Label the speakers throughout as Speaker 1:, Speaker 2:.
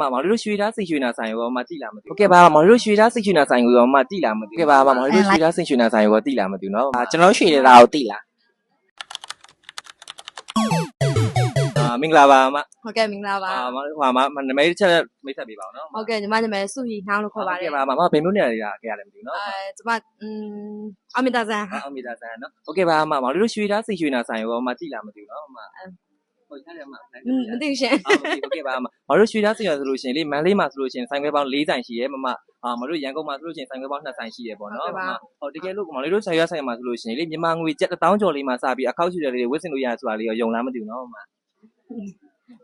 Speaker 1: မမောင်တို့ရွှေသားစိတ်ရွှေနာဆိုင်ရောမတိလာမသိဘူးဟုတ်ကဲ့ပါမောင်တို့ရွှေသားစိတ်ရွှေနာဆိုင်ကိုရောမတိလာမသိဘူးဟုတ်ကဲ့ပါမောင်တို့ရွှေသားစိတ်ရွှေနာဆိုင်ကိုရောတိလာမသိဘူးနော်
Speaker 2: အာကျွန်တော်ရွှေနေတာကိုသိလား
Speaker 1: အာမင်္ဂလာပါအမ
Speaker 3: ဟုတ်ကဲ့မင်္ဂလာပါ
Speaker 1: အာမဟိုမှာနမိတ်တစ်ချက်မိတ်ဆက်ပေးပါဦးနော်
Speaker 3: ဟုတ်ကဲ့ညီမနာမည်စုဟီနှောင်းလို့ခေါ်ပါတယ်
Speaker 1: ဟုတ်ကဲ့ပါမမဘယ်မျိုးနေရာတွေကခဲ့ရတယ်မသိဘူးနော်
Speaker 3: အဲကျမอืมအမီတာဇန်
Speaker 1: အမီတာဆန်နော်ဟုတ်ကဲ့ပါအမမောင်တို့ရွှေသားစိတ်ရွှေနာဆိုင်ရောမတိလာမသိဘူးနော်အမ ဟုတ်တယ်အမ
Speaker 3: မသိဘူးရှင်
Speaker 1: ဟုတ်ကဲ့ဟုတ်ကဲ့ပါအမမောင်တို့ရွှေသားစိတ်ရွှေဆိုလို့ရှိရင်လေမန်လေးမှာဆိုလို့ရှိရင်ဆိုင်ခွဲပေါင်း၄ဆိုင်ရှိရဲမမအာမောင်တို့ရန်ကုန်မှာဆိုလို့ရှိရင်ဆိုင်ခွဲပေါင်း2ဆိုင်ရှိရဲပေါ့နော်မမဟုတ်တကယ်လို့မောင်လေးတို့ဆိုင်ရွဆိုင်မှာဆိုလို့ရှိရင်လေမြန်မာငွေကျပ်1000ကျော်လေးမှာစပြီးအခောက်ရှိတယ်လေးဝစ်စင်လို့ရဆိုတာလေးရောယုံလားမသိဘူးနော်မမ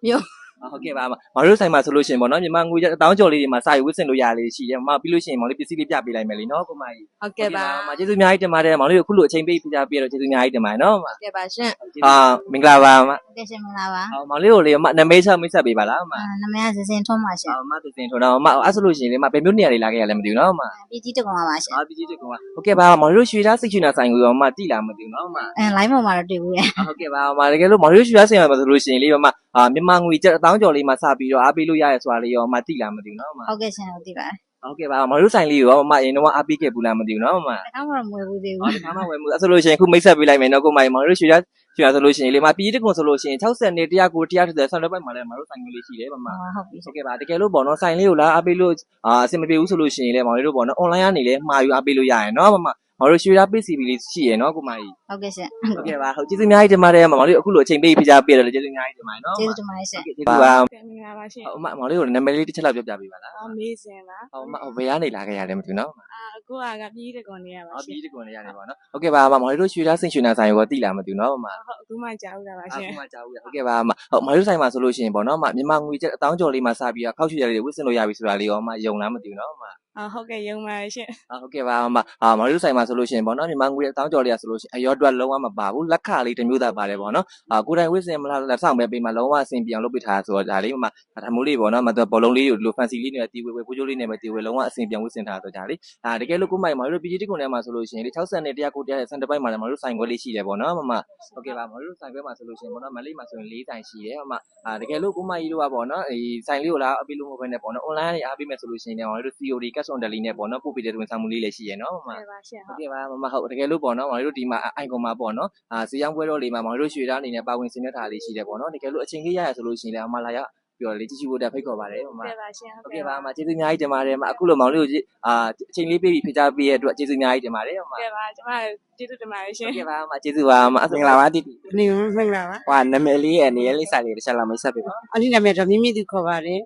Speaker 3: မျိုး
Speaker 1: ဟုတ်ကဲ့ပါအမမောင်တို့ဆိုင်မှာဆိုလို့ရှိရင်ပေါ့နော်မြန်မာငွေကျပ်1000ကျော်လေးတွေမှာစပြီးဝစ်စင်လို့ရလေးရှိရဲမမပြီးလို့ရှိရင်မောင်လေးပစ္စည်းလေးပြပေးလိုက်မယ်လीနော်ကိုမကြီး
Speaker 3: ဟုတ်ကဲ့ပါ
Speaker 1: မကျေးဇူးအများကြီးတင်ပါတယ်မောင်လေးတို့အခုလိုအချိန်ပေးပြကြပြတော့ကျေးဇူးအများကြီးတင်ပါတယ်နော်မ
Speaker 3: ဟုတ်ကဲ့ပါရှင်
Speaker 1: အာမင်္ဂလာပါမ
Speaker 4: ကဲရှင်မင်္ဂလာပါ
Speaker 1: ဟောမောင်လေးကိုလေမနမေးချက်မိတ်ဆက်ပေးပါလားမ
Speaker 4: အာနာမည်ကစစင်ထွန်းပါရှင်
Speaker 1: ဟောမသစင်ထော်တော့မအဲ့ဆိုလို့ရှိရင်လေမဘယ်မျိုးနေရာတွေလာခဲ့ရလဲမသိဘူးနော်မ
Speaker 4: ပြည်ကြီးတကောင်ပါရှင်
Speaker 1: အာပီကြီးတကောင်ကဟုတ်ကဲ့ပါမောင်လေးတို့ရွှေသားစိတ်ချနာဆိုင်ကိုရောမတိလာမသိဘူးနော်မ
Speaker 4: အဲ line ပေါ်မှာတော့တွေ့ဘူးရဲ့
Speaker 1: ဟုတ်ကဲ့ပါမတကယ်လို့မောင်လေးတို့ရွှေသားဆိုင်မှာဆိုလို့ရှိရင်လေမ အာမြန်မာငွေကျပ်1000ကျော်လေးမှာစပြီးတော့အားပေးလို့ရရဲဆိုတာလေးရောမတိလာမသိဘူးနော်မ
Speaker 4: ဟုတ်ကဲ့ရှင်ဟုတ်ပြီပါ
Speaker 1: ဟုတ်ကဲ့ပါမောင်လေးတို့ဆိုင်လေးကိုရောမအရင်တော့အားပေးခဲ့ဘူးလားမသိဘူးနော်မ
Speaker 4: တခါမှတော့မဝယ်ဘူးသေး
Speaker 1: ဟော
Speaker 4: ဘူး
Speaker 1: ဒီခါမှဝယ်မှုအဲ့ဆိုလို့ရှိရင်ခုမိတ်ဆက်ပေးလိုက်မယ်နော်ကိုမိုင်မောင်လေးတို့ရွှေသားရွှေသားဆိုလို့ရှိရင်လေမပီကြီးတကောင်ဆိုလို့ရှိရင်60နဲ့100ကို130ဆန်တော့ပိုက်မှာလဲမတို့ဆိုင်ကလေးရှိတယ်ပါမ
Speaker 4: ဟုတ်ပြီ
Speaker 1: ဟုတ်ကဲ့ပါတကယ်လို့ပေါ့နော်ဆိုင်လေးကိုလာအားပေးလို့အာအဆင်မပြေဘူးဆိုလို့ရှိရင်လည်းမောင်လေးတို့ပေါ့နော် online ကနေလည်းမှာယူအားပေးလို့ရရနော်မမ မောင်တို့ရွှေသား PCB လေးရှိရနော်ကိုမကြီး
Speaker 4: ဟုတ်ကဲ့ရှင်
Speaker 1: ဟုတ်ကဲ့ပါဟုတ်ကျေးဇူးအများကြီးတင်ပါတယ်မောင်လေးအခုလိုအချိန်ပေးပြကြပေးတယ်ကျေးဇူးအများကြီးတင်ပါတယ်နော်
Speaker 4: ကျေးဇူးတင်ပါတယ်ရှင်
Speaker 1: ကျေးဇူးပါ
Speaker 5: ကဲမင်္ဂလာပါရှင်
Speaker 1: ဟုတ်အမမောင်လေးကိုနာမည်လေးတစ်ချက်လောက်ပြောပြပေးပါလား
Speaker 5: အော်မေးစင်ပါ
Speaker 1: ဟုတ်မဘယ်ကနေလာခဲ့ရလဲမသိဘူးနော်
Speaker 5: အာအခုကကပြည်တကွန်နေရပါ
Speaker 1: ဟုတ်
Speaker 5: ရှင်
Speaker 1: ပြီးဒီကွန်လေးရတယ်ပေါ့နော်ဟုတ်ကဲ့ပါအမမောင်လေးတို့ရွှေသားစိတ်ရွှေနာဆိုင်ကိုတိလာမသိဘူးနော်မ
Speaker 5: ဟုတ်အခုမှကြားဦးတာပါရှင်
Speaker 1: အခုမှကြားဦးရဟုတ်ကဲ့ပါအမဟုတ်မောင်လေးဆိုင်မှာဆိုလို့ရှိရင်ပေါ့နော်မမြန်မာငွေကျပ်1000ကျော်လေးမှာစပြီးတော့ခောက်ရွှေရလေးဝစ်စင်လို့ရပြီဆိုတာလေးရောမယုံလားမသိဘူးနော်မ
Speaker 5: အော်ဟုတ်ကဲ့ယုံပါရှင်
Speaker 1: အာဟုတ်ကဲ့ပါအမအာမော်ရီတို့ဆိုင်မှာဆိုလို့ရှိရင်ပေါ့နော်မြန်မာငွေအတောင်းကျော်လေးရဆိုလို့ရှိရင်အရောအတွက်လုံးဝမပါဘူးလက်ခလေးတစ်မျိုးသားပါတယ်ပေါ့နော်အာကိုယ်တိုင်ဝစ်စင်မလားလက်ဆောင်ပဲပေးမှလုံးဝအဆင်ပြေအောင်လုပ်ပေးထားဆိုတော့ဒါလေးမှဒါမျိုးလေးပေါ့နော်မတော်ဘောလုံးလေးကိုဒီလို fancy လေးနဲ့တီးဝဲဝဲကိုကျိုးလေးနဲ့ပဲတီးဝဲလုံးဝအဆင်ပြေဝစ်စင်ထားဆိုကြလေအာတကယ်လို့ကိုမိုင်မော်ရီတို့ PGT ကွန်ထဲမှာဆိုလို့ရှိရင်လေ60နဲ့100ကို100စံတစ်ပိုက်မှာလည်းမော်ရီတို့ဆိုင်ခွဲလေးရှိတယ်ပေါ့နော်မမဟုတ်ကဲ့ပါမော်ရီတို့ဆိုင်ခွဲမှာဆိုလို့ရှိရင်ပေါ့နော်မလေးမှာဆိုရင်၄ဆိုင်ရှိတယ်မမအာတကယ်လို့ကိုမိုင်ကြီးတို့ကပေါ့နော်ဒီဆိုင်လေးကိုလာအပေးလို့မဟုတ်ဘဲနဲ့ပေါ့နော် online ကနေအားပေးမယ်ဆိုလို့ရှိရင်လည်းမော်ရီတို့ COD cash on delivery နဲ့ပေါ့နော်ပို့ပေးတဲ့ဝန်ဆောင်မှုလေးလည်းရှိရယ်နော်မမ
Speaker 5: ကဲပါရှင်
Speaker 1: ဟု
Speaker 5: ဟုတ်
Speaker 1: တ်ကဲ့ပါမမဟုတ်တကယ်လို့ပေါ့နော်မောင်တို့ဒီမှာအိုင်ကွန်မှာပေါ့နော်အာစီယောင်းပွဲတော်လေးမှာမောင်တို့ရွှေသားအနေနဲ့ပါဝင်ဆင်နွှဲထားလေးရှိတယ်ပေါ့နော်တကယ်လို့အချိန်ကြီးရရဆိုလို့ရှိရင်လည်းအမလာရပြော်လေးကြည့်ကြည့်ဖို့တက်ဖိတ်ခေါ်ပါတယ်မမ
Speaker 5: ကဲပါရှင်ဟု
Speaker 1: ဟုတ်
Speaker 5: တ်
Speaker 1: ကဲ့
Speaker 5: ကဲ့
Speaker 1: ပါ
Speaker 5: ပါ
Speaker 1: အမကျေးဇူးအများကြီးတင်ပါတယ်မအခုလိုမောင်လေးကိုအာအချိန်လေးပေးပြီးဖိချပေးရတဲ့အတွက်ကျေးဇူးအများကြီးတင်ပါတယ်မမ
Speaker 5: ကဲပါကျွန်မကျေးဇူးတင်ပါတယ်ရှင်
Speaker 1: ဟုတ်ကဲ့ပါအမကျေးဇူးပါအမအ
Speaker 2: မင်္ဂလာပါတိတိ
Speaker 6: နေမင်္ဂလာပါ
Speaker 2: ဟွာနာမည်လေးရဲ့နေရာလေးဆိုင်လေးတစ်ချက်လောက်မိတ်ဆက်ပေးပါ
Speaker 6: အနိနာမည်တော့မိမိသူခေါ်ပါတယ်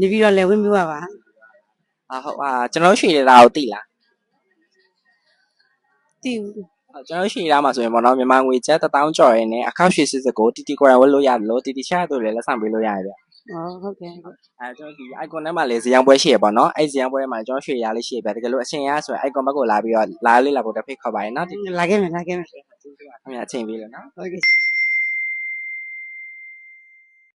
Speaker 6: နေပြီးတော့လည်းဝင်းပြပါပါ
Speaker 2: အာဟုတ်အာကျွန်တော်ရွှေနေတာကိုသိလား
Speaker 6: တည်ဘူး
Speaker 2: ဟုတ်ကျွန်တော်ရွှေနေတာမှာဆိုရင်ပေါ့နော်မြန်မာငွေကျပ်1000ကျော်ရင်းနဲ့အခောက်ရွှေစစ်စစ်ကိုတီတီကိုရဝယ်လို့ရတယ်လို့တီတီချာတို့လည်းလက်ဆောင်ပေးလို့ရတယ်ဗျ
Speaker 6: ဩဟုတ်ကဲ့ဟုတ်
Speaker 2: အဲကျွန်တော်ဒီ icon ထဲမှာလည်းဇယံပွဲရှိရပေါ့နော်အဲ့ဇယံပွဲမှာကျွန်တော်ရွှေရလေးရှိရဗျတကယ်လို့အချိန်ရဆိုရင် icon ဘက်ကိုလာပြီးတော့လာလေးလာဖို့တက်ဖိတ်ခေါ်ပါရင်နော်ဒီ
Speaker 6: လာခဲ့မယ်လာခဲ့မယ်
Speaker 2: ခင်ဗျာအချိန်ပေးလို့နော်
Speaker 6: ဟုတ်ကဲ့